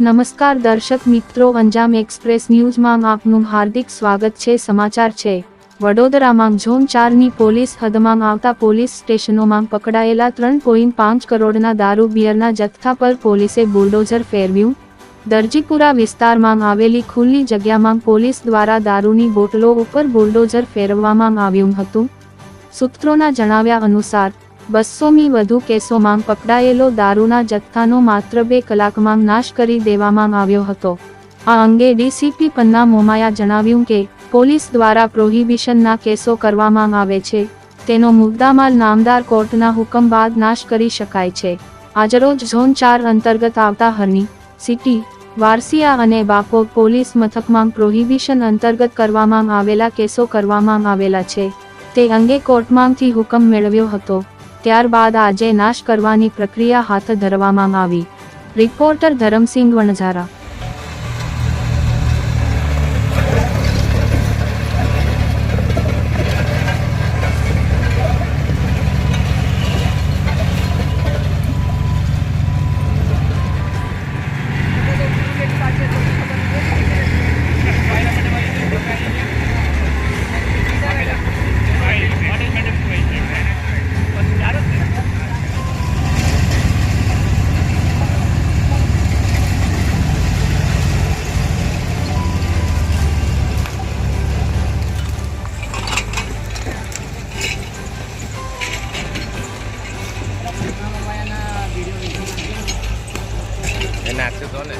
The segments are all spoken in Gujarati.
નમસ્કાર દર્શક મિત્રો અંજામ એક્સપ્રેસ ન્યૂઝમાં આપનું હાર્દિક સ્વાગત છે. સમાચાર છે. વડોદરામાં ઝોન ચારની પોલીસ હદમાં આવતા પોલીસ સ્ટેશનોમાં પકડાયેલા ત્રણ પોઈન્ટ પાંચ કરોડના દારૂ બિયરના જથ્થા પર પોલીસે બુલડોઝર ફેરવ્યું. દરજીપુરા વિસ્તારમાં આવેલી ખુલ્લી જગ્યામાં પોલીસ દ્વારા દારૂની બોટલો ઉપર બુલડોઝર ફેરવવામાં આવ્યું હતું. સૂત્રોના જણાવ્યા અનુસાર બસોમી વધુ કેસોમાં પકડાયેલો દારૂના જથ્થાનો માત્ર બે કલાકમાં નાશ કરી દેવામાં આવ્યો હતો. આ અંગે ડીસીપી પન્ના મોમાયા જણાવ્યું કે, પોલીસ દ્વારા પ્રોહિબિશનના કેસો કરવામાં આવે છે. તેનો મુદ્દામાલ નામદાર કોર્ટના હુકમ બાદ નાશ કરી શકાય છે. આજરોજ ઝોન ચાર અંતર્ગત આવતા હરની સિટી, વારસિયા અને બાપોર પોલીસ મથકમાં પ્રોહિબિશન અંતર્ગત કરવામાં આવેલા કેસો કરવામાં આવેલા છે. તે અંગે કોર્ટમાંથી હુકમ મેળવ્યો હતો. ત્યારબાદ આજે નાશ કરવાની પ્રક્રિયા હાથ ધરવામાં આવી. રિપોર્ટર ધરમસિંહ વણઝારા એ નાખશે તો ને.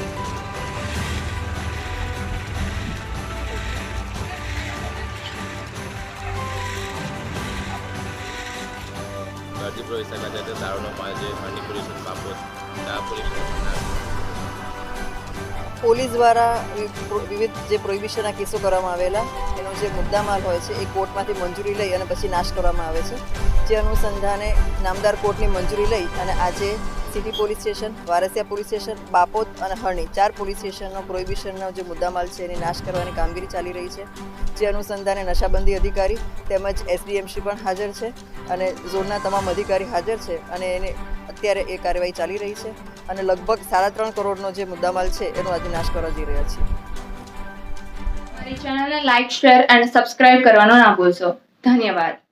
ગાજીપુર વિસ્તારમાં જતો દારૂનો માલ જે હની પોલીસ બાપોસ પોલીસ પોલીસ દ્વારા વિવિધ જે પ્રોહિબિશનના કેસો કરવામાં આવેલા એનો જે મુદ્દામાલ હોય છે એ કોર્ટમાંથી મંજૂરી લઈ અને પછી નાશ કરવામાં આવે છે. જે અનુસંધાને નામદાર કોર્ટની મંજૂરી લઈ અને આજે city police station, Varasiya police station, Bapod અને હરણી, ચાર પોલીસ સ્ટેશનનો પ્રોહિબિશનનો જે મુદ્દામાલ છે એની નાશ કરવાની કામગીરી ચાલી રહી છે. જે અનુસંધાને નશાબંધી અધિકારી તેમજ એસડીએમસી પણ હાજર છે અને ઝોનના તમામ અધિકારી હાજર છે અને એને અત્યારે એ કાર્યવાહી ચાલી રહી છે અને લગભગ સાડા ત્રણ કરોડનો જે મુદ્દામાલ છે એનો આજે નાશ કરવા જઈ રહ્યા છીએ. અમારી ચેનલને લાઇક શેર અને સબસ્ક્રાઇબ કરવાનો ના ભૂલશો. ધન્યવાદ.